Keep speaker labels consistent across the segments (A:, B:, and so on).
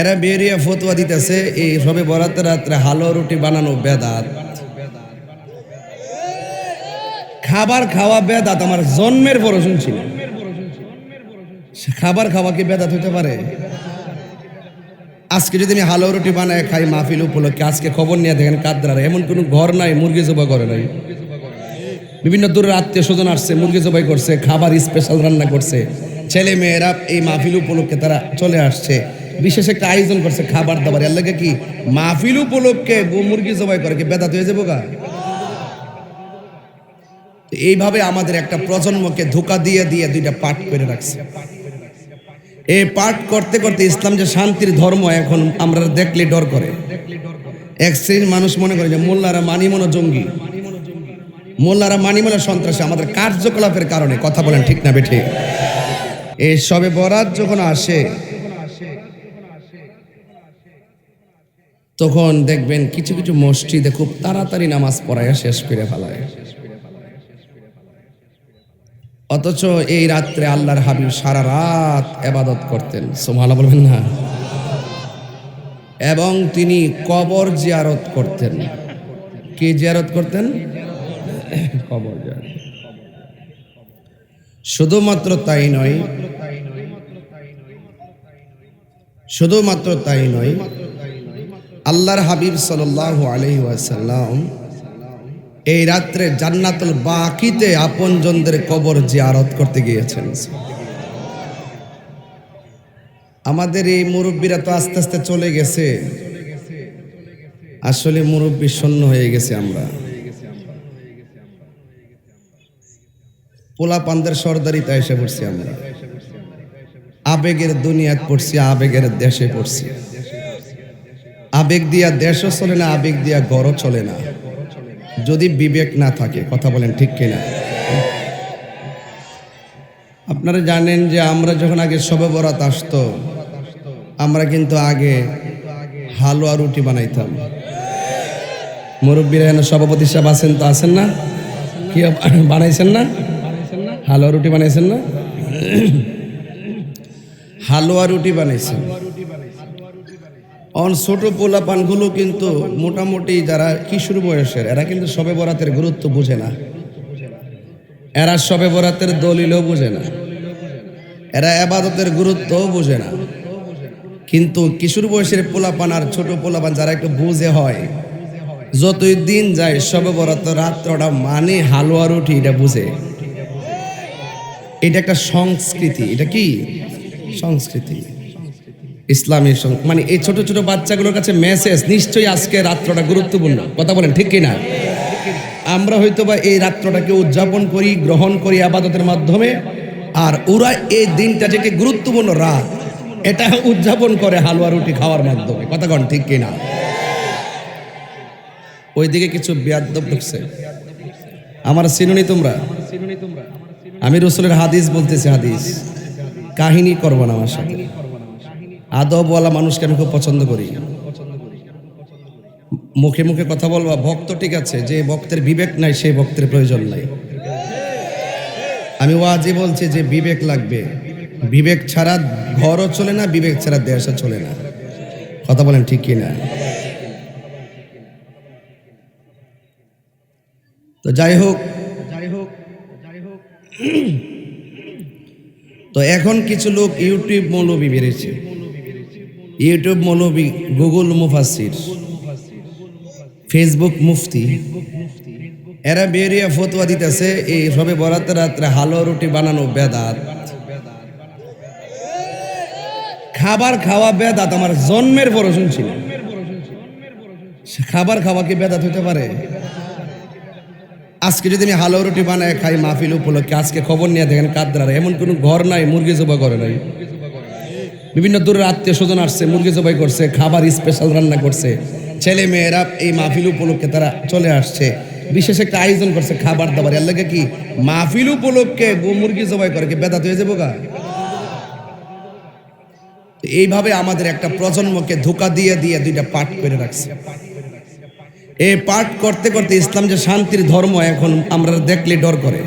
A: এরা বেরিয়ে ফতুয়া দিতেছে, এই সবে বরাতে রাত্রে হালো রুটি বানানো বেদাত। খাবার খাওয়া বেদাত আমার জন্মের পর শুনছিল খাবার খাওয়া কি বেদাত হতে পারে? আজকে যদি আমি হালো রুটি বানায় খাই মাহফিল উপলক্ষে, আজকে খবর নিয়ে দেখেন কাদরার, এমন কোনো ঘর নাই, মুরগি জবা করে নাই। বিভিন্ন দূরের আত্মীয় স্বজন আসছে, মুরগি জবাই করছে, খাবার স্পেশাল রান্না করছে। ছেলে মেয়েরা এই মাহফিল উপলক্ষে তারা চলে আসছে। বিশেষ একটা আয়োজন করছে খাবার দাবার। এর লাগে কি মাহফিল উপলক্ষে মুরগি জবাই করে কি বেদাত হয়ে যাব গা? এইভাবে আমাদের একটা প্রজন্মকে ধোকা দিয়ে দিয়ে দুইটা পাঠ করে রাখছে। এই পাঠ করতে করতে ইসলাম যে শান্তির ধর্ম এখন আমরা দেখলে ডর করে। এক শ্রেণির মানুষ মনে করে যে মোল্লারা মানিমনো জঙ্গি। মোল্লারা মানিমনা সন্ত্রাসী। আমাদের কার্যকলাপের কারণে, কথা বলেন ঠিক না বেঠে? এই সবে বরাত যখন আসে তখন দেখবেন কিছু কিছু মসজিদে খুব তাড়াতাড়ি নামাজ পড়ায় শেষ করে ফেলায়। অথচ এই রাত্রে আল্লাহর হাবিব সারা রাত এবাদত করতেন সোমালা বলবেন না? এবং তিনি কবর জিয়ারত করতেন। কি জিয়ারত করতেন? কবর জিয়ারত। শুধুমাত্র তাই নয়, শুধুমাত্র তাই নয় আল্লাহর হাবিব সাল্লাল্লাহু আলাইহি ওয়াসাল্লাম এই রাত্রে জান্নাতুল বাকিতে আপনজনদের কবর জিয়ারত করতে গিয়েছেন। আমাদের এই মুরব্বীরা তো আস্তে আস্তে চলে গেছে। আসলে মুরব্বী শূন্য হয়ে গেছে আমরা। পোলা পান্দের সর্দারিতে এসে পড়ছি আমরা। আবেগের দুনিয়াত পড়ছি, আবেগের দেশে পড়ছি। আবেগ দিয়া দেশও চলে না, আবেগ দিয়া গড়ও চলে না। যদি বিবেক না থাকে, কথা বলেন ঠিক কিনা? আপনারা জানেন যে আমরা যখন আগে সবে বরাত আসতো, আমরা কিন্তু আগে হালুয়া রুটি বানাইতাম। মুরব্বীরা এখানে সভাপতি সাহেব আছেন তো, আছেন না? কি বানাইছেন না? হালুয়া রুটি বানাইছেন না? হালুয়া রুটি বানাইছেন। অন ছোট পোলা পানগুলো কিন্তু মোটামুটি যারা কিশোর বয়সের, এরা কিন্তু সবে বরাতের গুরুত্ব বুঝে না। এরা সবে বরাতের দলিলও বুঝে না। এরা আবাদতের গুরুত্বও বুঝে না। কিন্তু কিশোর বয়সের পোলাপান আর ছোট পোলাপান যারা একটু বুঝে হয়, যতই দিন যায় সবে বরাত রাত্রটা মানে হালুয়া রুটি, এটা বুঝে। এটা একটা সংস্কৃতি, এটা কি? সংস্কৃতি। ইসলামী মানে এই ছোট ছোট বাচ্চাগুলোর কাছে মেসেজ নিশ্চয়ই আজকে রাত্রটা গুরুত্বপূর্ণ। কথা বলেন, ঠিক কিনা? আমরা হয়তো বা এই রাত্রটাকে উদযাপন করি, গ্রহণ করি আবাদতের মাধ্যমে, আর ওরা এই দিনটা যেকে গুরুত্বপূর্ণ রাত। এটা উদযাপন করে হালুয়া রুটি খাওয়ার মাধ্যমে। কথা কন ঠিক কিনা? ওইদিকে কিছু বেয়াদ্দব ঢুকছে। আমার চিনুনি তোমরা? আমি রসুলের হাদিস বলতেছি হাদিস। কাহিনী করব না আমার সাথে। আদবওয়ালা মানুষকে আমি খুব পছন্দ করি। মুখে মুখে কথা বলবা, ভক্ত ঠিক আছে, যে ভক্তের বিবেক নাই সেই ভক্তের প্রয়োজন নাই। আমি ওয়াজি বলছি যে বিবেক লাগবে। বিবেক ছাড়া ঘরও চলে না, বিবেক ছাড়া দেশও চলে না। কথা বলেন ঠিক কি না? তো যাই হোক যাই হোক যাই হোক তো এখন কিছু লোক ইউটিউব মৌলবী বেড়েছে ইউটিউব মৌলবী গুগল মুফাসির ফেসবুক মুফতি, এরা বেরিয়ে ফতুয়া দিতেছে, এই সবে বরাতে রাত্রে হালো রুটি বানানো বেদাত। খাবার খাওয়া বেদাত, আমার জন্মের পর শুনছিল খাবার খাওয়া কি বেদাত হতে পারে? আজকে যদি আমি হালো রুটি বানায় খাই মাহফিল উপলক্ষে, আজকে খবর নিয়ে দেখেন কাদরার, এমন কোনো ঘর নাই, মুরগি জবা করে নাই। বিভিন্ন দূরের আত্মীয় স্বজন আসছে, মুরগি জবাই করছে, খাবার স্পেশাল রান্না করছে। ছেলে মেয়েরা এই মাহফিল উপলক্ষে তারা চলে আসছে। বিশেষ একটা আয়োজন করছে খাবার দাবার। এর লাগে কি মাহফিল উপলক্ষে মুরগি জবাই করে কি বেদাত হয়ে যাব গা? এইভাবে আমাদের একটা প্রজন্মকে ধোকা দিয়ে দিয়ে দুইটা পাঠ করে রাখছে। এই পাঠ করতে করতে ইসলাম যে শান্তির ধর্ম এখন আমরা দেখলে ডর করে।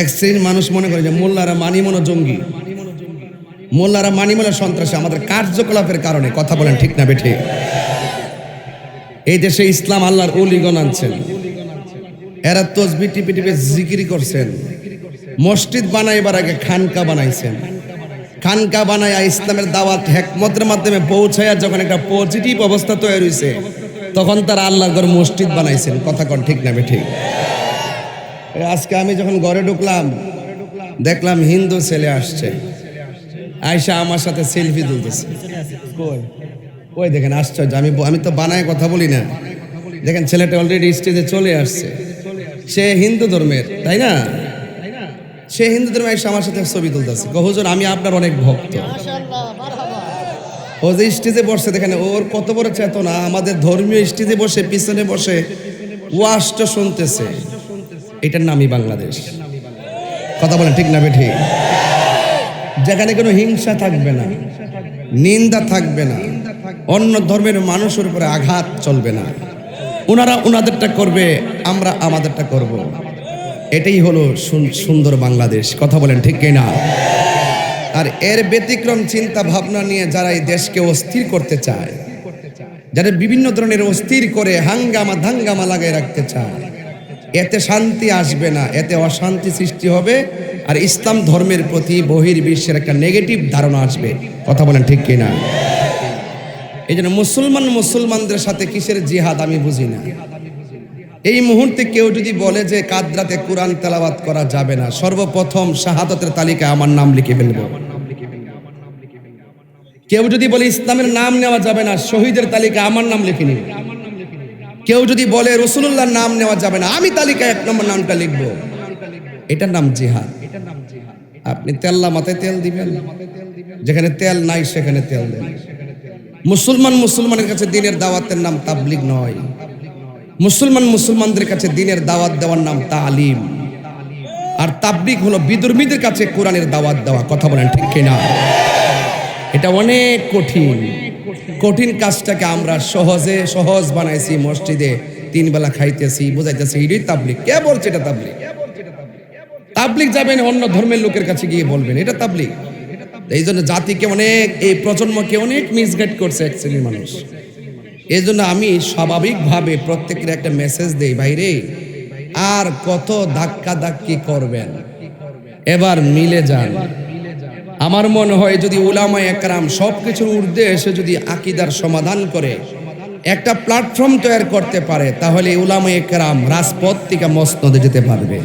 A: এক শ্রেণির মানুষ মনে করে যে মোল্লারা মানি মনো জঙ্গি। মোল্লারা মানিমুলা সন্ত্রাসী, আমাদের কার্যকলাপের কারণে, কথা বলেন ঠিক না বেঠে? এই দেশে ইসলাম আল্লাহর অলিগণ আনছেন। এরা তসবি টিপি টিপে জিকিরি করছেন। মসজিদ বানাইবার আগে খানকা বানাইছেন। খানকা বানাইয়া ইসলামের দাওয়াত হেকমতের মাধ্যমে পৌঁছাইয়া যখন একটা পজিটিভ অবস্থা তৈরি হয়েছে তখন তারা আল্লাহর ঘর মসজিদ বানাইছেন। কথা কন ঠিক না ঠিক আজকে আমি যখন ঘরে ঢুকলাম, দেখলাম হিন্দু ছেলে আসছে। আয়সা আমার সাথে সেলফি তুলতেছে। কই? ওই দেখেন আশ্চর্য। আমি আমি তো বানায় কথা বলি না। দেখেন ছেলেটা অলরেডি স্টেজে চলে আসছে। সে হিন্দু ধর্মের তাই না? সে হিন্দু ধর্মে এসে আমার সাথে ছবি তুলতেছে। হুজুর আমি আপনার অনেক ভক্ত। ও যে স্টেজে বসে দেখেন ওর কত বড় চেতনা। আমাদের ধর্মীয় স্টেজে বসে পিছনে বসে ওয়াশটা শুনতেছে। এটার নামই বাংলাদেশ। কথা বলেন ঠিক না ঠিক যেখানে কোনো হিংসা থাকবে না, নিন্দা থাকবে না, অন্য ধর্মের মানুষের উপরে আঘাত চলবে না। ওনারা ওনাদেরটা করবে, আমরা আমাদেরটা করব। এটাই হলো সুন- সুন্দর বাংলাদেশ। কথা বলেন ঠিক না আর এর ব্যতিক্রম চিন্তা ভাবনা নিয়ে যারা এই দেশকে অস্থির করতে চায়, যারা বিভিন্ন ধরনের অস্থির করে হাঙ্গামা ধাঙ্গামা লাগাই রাখতে চায়, এতে শান্তি আসবে না, এতে অশান্তি সৃষ্টি হবে আর ইসলাম ধর্মের প্রতি বহির্বিশ্বের একটা নেগেটিভ ধারণা আসবে। কথা বলেন ঠিক কিনা? এই জন্য মুসলমান মুসলমানদের সাথে কিসের জিহাদ আমি বুঝি না। এই মুহূর্তে কেউ যদি বলে যে কাদরাতে কোরআন তেলাওয়াত করা যাবে না, সর্বপ্রথম শাহাদতের তালিকায় আমার নাম লিখে ফেলব। কেউ যদি বলে ইসলামের নাম নেওয়া যাবে না, শহীদের তালিকা আমার নাম লিখে নিব কেউ যদি বলে রসুল্লাহর নাম নেওয়া যাবে না, আমি তালিকায় এক নম্বর নামটা লিখব। এটার নাম জিহাদ। আপনি তেল্লা মাথায় তেল দিবেন? যেখানে তেল নাই সেখানে তেল দেন। মুসলমান মুসলমানের কাছে দিনের দাওয়াতের নাম তাবলিগ নয়। মুসলমান মুসলমানদের কাছে দিনের দাওয়াত দেওয়ার নাম তালিম। আর তাবলিগ হলো বিদর্মীদের কাছে কোরআনের দাওয়াত দেওয়া। কথা বলেন ঠিক কিনা? এটা অনেক কঠিন। কঠিন কাজটাকে আমরা সহজে সহজ বানাইছি মসজিদে তিন বেলা খাইতেছি বুঝাইতেছি এটাই তাবলিগ। কে বলছে এটা তাবলিগ? তাবলিগ যাবেন, অন্য ধর্মের লোকের কাছে গিয়ে বলবেন। এটা তাবলিগ। এই জন্য জাতিকে অনেক, এই প্রজন্মকে অনেক মিসগাইড করছে এক শ্রেণির মানুষ। এই জন্য আমি স্বাভাবিকভাবে প্রত্যেকের একটা মেসেজ দেই বাইরে আর কত ধাক্কা ধাক্কি করবেন? এবার মিলে যান। আমার মনে হয় যদি উলামা একরাম সব কিছুর ঊর্ধ্বে এসে যদি আকিদার সমাধান করে, একটা প্ল্যাটফর্ম তৈরি করতে পারে, তাহলে উলামা একরাম রাজপথ থেকে মসনদে যেতে পারবে।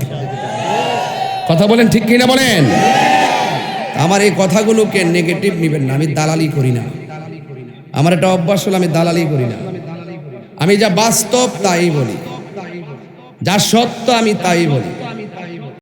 A: কথা বলেন ঠিক কিনা বলেন? আমার এই কথাগুলোকে নেগেটিভ নেবেন না, আমি দালালি করি না। আমার একটা অভ্যাস হলো, আমি দালালি করি না। আমি যা বাস্তব তাই বলি। যা সত্য আমি তাই বলি।